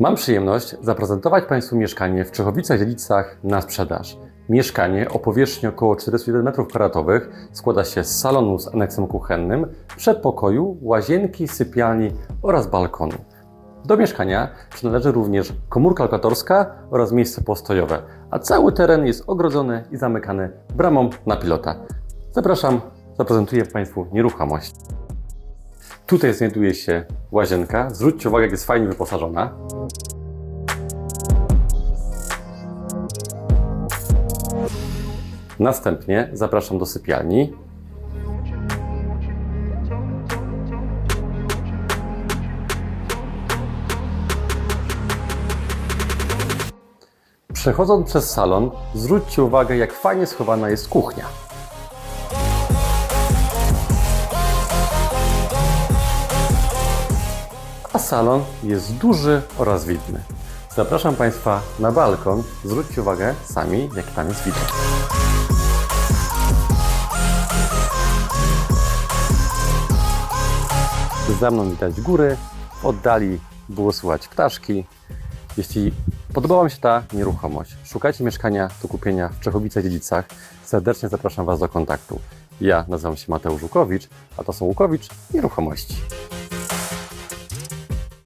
Mam przyjemność zaprezentować Państwu mieszkanie w Czechowicach-Dziedzicach na sprzedaż. Mieszkanie o powierzchni około 41 m2 składa się z salonu z aneksem kuchennym, przedpokoju, łazienki, sypialni oraz balkonu. Do mieszkania przynależy również komórka lokatorska oraz miejsce postojowe, a cały teren jest ogrodzony i zamykany bramą na pilota. Zapraszam, zaprezentuję Państwu nieruchomość. Tutaj znajduje się łazienka. Zwróćcie uwagę, jak jest fajnie wyposażona. Następnie zapraszam do sypialni. Przechodząc przez salon, zwróćcie uwagę, jak fajnie schowana jest kuchnia. A salon jest duży oraz widny. Zapraszam Państwa na balkon. Zwróćcie uwagę sami, jaki tam jest widok. Za mną widać góry, w oddali było słychać ptaszki. Jeśli podobała mi się ta nieruchomość, szukacie mieszkania do kupienia w Czechowicach-Dziedzicach, serdecznie zapraszam Was do kontaktu. Ja nazywam się Mateusz Łukowicz, a to są Łukowicz Nieruchomości.